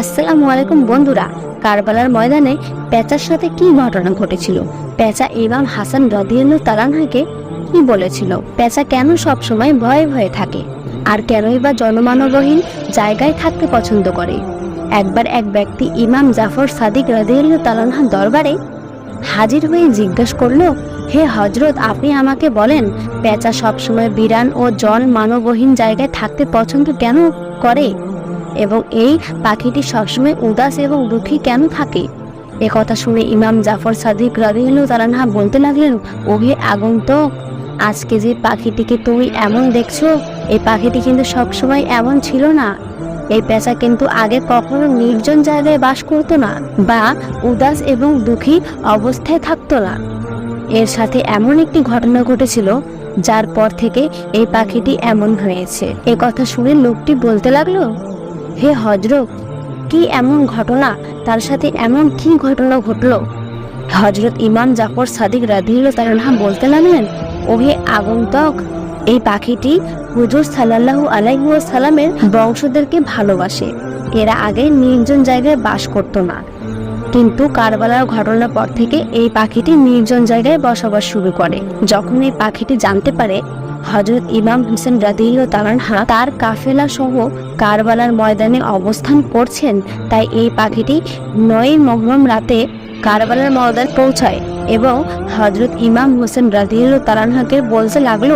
আসসালামু আলাইকুম বন্ধুরা, কারবালার ময়দানে পেঁচার সাথে কি ঘটনা ঘটেছিল? পেঁচা ইমাম হাসান রদিয়াল্লাহু তালানহাকে কি বলেছিল? পেঁচা কেন সব সময় ভয়ে ভয়ে থাকে? আর কেনই বা জনমানবহীন জায়গায় থাকতে পছন্দ করে? একবার এক ব্যক্তি ইমাম জাফর সাদিক রদিয়াল্লাহু তালানহা দরবারে হাজির হয়ে জিজ্ঞেস করল, হে হজরত আপনি আমাকে বলেন, পেঁচা সবসময় বিরান ও জন মানবহীন জায়গায় থাকতে পছন্দ কেন করে? এবং এই পাখিটি সবসময় উদাস এবং দুঃখী কেন থাকে? এ কথা শুনে ইমাম জাফর সাদিক রাদিহুল্লাহ তালানহা বলতে লাগলেন, ওহে আগন্তক, আজকে যে পাখিটিকে তুমি এমন দেখছ, এই পাখিটি কিন্তু সবসময় এমন ছিল না। এই পেঁচা কিন্তু আগে কখনো নির্জন জায়গায় বাস করতো না বা উদাস এবং দুঃখী অবস্থায় থাকতো না। এর সাথে এমন একটি ঘটনা ঘটেছিল, যার পর থেকে এই পাখিটি এমন হয়েছে। এ কথা শুনে লোকটি বলতে লাগল হে হজরত কি এমন ঘটনা? তার সাথে এমন কি ঘটনা ঘটলো? হজরত ইমাম জাফর সাদিক রাধিল তাআলা বলতে লাগলেন, ওহে আগন্তক, এই পাখিটি হুজুর সাল্লাল্লাহু আলাইহুয়া সালামের বংশদেরকে ভালোবাসে। এরা আগে নির্জন জায়গায় বাস করতো না। কিন্তু কারবালার ঘটনার পর থেকে এই পাখিটি নির্জন জায়গায় বসবাস শুরু করে। যখন এই পাখিটি জানতে পারে হজরত ইমাম হোসেন রাদিহ তালানহা তার কাফেলা সহ কারবালার ময়দানে অবস্থান করছেন, তাই এই পাখিটি নয় মহরম রাতে কারবালার ময়দান পৌঁছায় এবং হজরত ইমাম হোসেন রাদিহ তালানহাকে বলতে লাগল,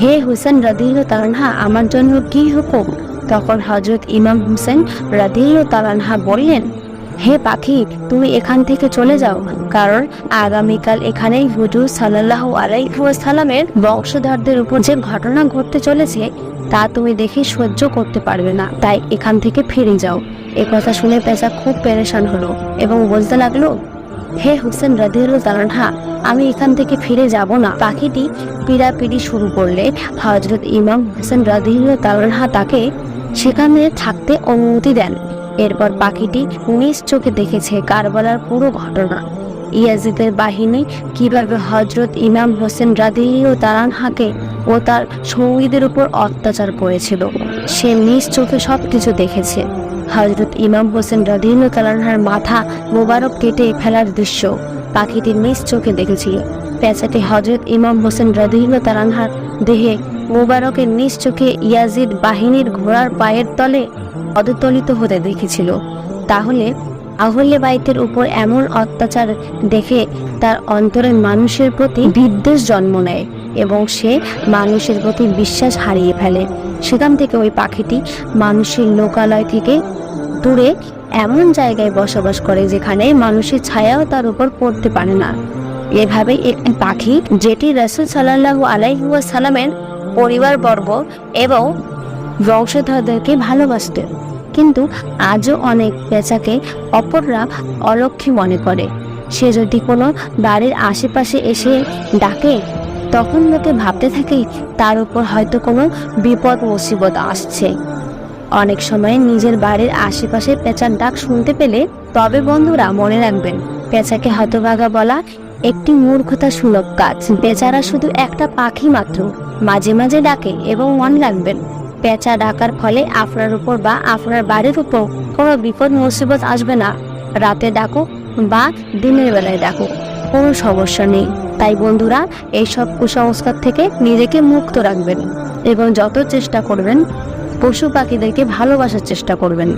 হে হুসেন রাদিহ তালানহা আমার জন্য কি হুকুম? তখন হজরত ইমাম হুসেন রাদিহ তালানহা বললেন হে পাখি, তুমি এখান থেকে চলে যাও, কারণ আগামীকাল এখানেই হুজুর সাল্লাহ আলাইসালামের বংশধরদের উপর যে ঘটনা ঘটতে চলেছে, তা তুমি দেখে সহ্য করতে পারবে না। তাই এখান থেকে ফিরে যাও। এ কথা শুনে পেঁচা খুব পেরেশান হলো এবং বলতে লাগল, হে হুসেন রাদিউল তালানহা আমি এখান থেকে ফিরে যাব না। পাখিটি পিড়াপিড়ি শুরু করলে হজরত ইমাম হোসেন রাদিউল তালানহা তাকে সেখানে থাকতে অনুমতি দেন। এরপর পাখিটি নিজ চোখে দেখেছে কারবালার পুরো ঘটনা। ইয়াজিদের বাহিনী কীভাবে হজরত ইমাম হোসেন রাদি ও তারানহাকে ও তার সঙ্গীদের উপর অত্যাচার করেছিল, সে নিজ চোখে সব কিছু দেখেছে। হজরত ইমাম হোসেন রাদিল তালানহার মাথা মোবারক কেটে ফেলার দৃশ্য পাখিটি নিজ চোখে দেখেছিল। পেঁচাটি হজরত ইমাম হোসেন রাদিল তালানহার দেহে মোবারকের নিজ চোখে ইয়াজিদ বাহিনীর ঘোড়ার পায়ের তলে পদতলিত হতে দেখেছিল। তাহলে আহলে বাইতের উপর এমন অত্যাচার দেখে তার অন্তরে মানুষের প্রতি বিদ্বেষ জন্ম নেয় এবং সে মানুষের প্রতি বিশ্বাস হারিয়ে ফেলে। সেখান থেকে ওই পাখিটি মানুষের লোকালয় থেকে দূরে এমন জায়গায় বসবাস করে যেখানে মানুষের ছায়াও তার উপর পড়তে পারে না। এভাবে একটি পাখি যেটি রসুল সাল্লাহ আলাইসালামের পরিবারবর্গ এবং বংশধরদেরকে ভালোবাসতেন কিন্তু আজও অনেক পেঁচাকে অপররা অলক্ষী মনে করে। সে যদি কোনো বাড়ির আশেপাশে এসে ডাকে, তখন লোকে ভাবতে থাকে তার উপর হয়তো কোনো বিপদ মুসিবত আসছে। অনেক সময় নিজের বাড়ির আশেপাশে পেঁচার ডাক শুনতে পেলে তবে বন্ধুরা মনে রাখবেন, পেঁচাকে হতভাগা বলা একটি মূর্খতা সুলভ কাজ। বেচারা শুধু একটা পাখি মাত্র, মাঝে মাঝে ডাকে এবং মনে রাখবেন পেঁচা ডাকার ফলে আপনার উপর বা আপনার বাড়ির উপর কোনো বিপদ, মুসিবত আসবে না। রাতে ডাকো বা দিনের বেলায় ডাকো, কোনো সমস্যা নেই। তাই বন্ধুরা, এইসব কুসংস্কার থেকে নিজেকে মুক্ত রাখবেন এবং যত চেষ্টা করবেন, পশু পাখিদেরকে ভালোবাসার চেষ্টা করবেন।